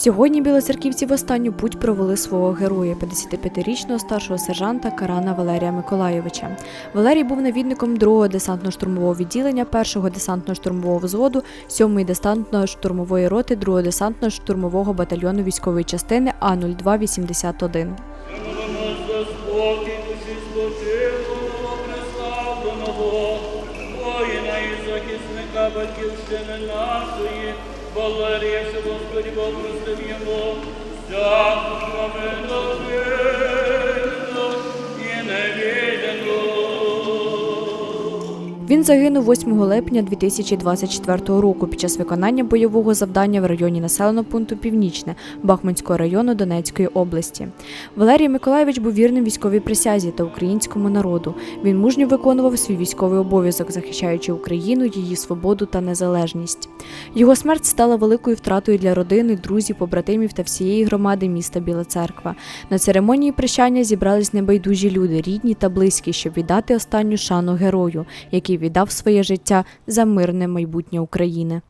Сьогодні білоцерківці в останню путь провели свого героя, 55-річного старшого сержанта Карана Валерія Миколайовича. Валерій був навідником 2-го десантно-штурмового відділення, 1-го десантно-штурмового взводу, 7-ї десантно-штурмової роти, 2-го десантно-штурмового батальйону військової частини А 0281 захисника батьківщини нашої, Валерія, що Бог простив йому, Він загинув 8 липня 2024 року під час виконання бойового завдання в районі населеного пункту Північне Бахмутського району Донецької області. Валерій Миколайович був вірним військовій присязі та українському народу. Він мужньо виконував свій військовий обов'язок, захищаючи Україну, її свободу та незалежність. Його смерть стала великою втратою для родини, друзів, побратимів та всієї громади міста Біла Церква. На церемонії прощання зібрались небайдужі люди, рідні та близькі, щоб віддати останню шану герою, який віддав своє життя за мирне майбутнє України.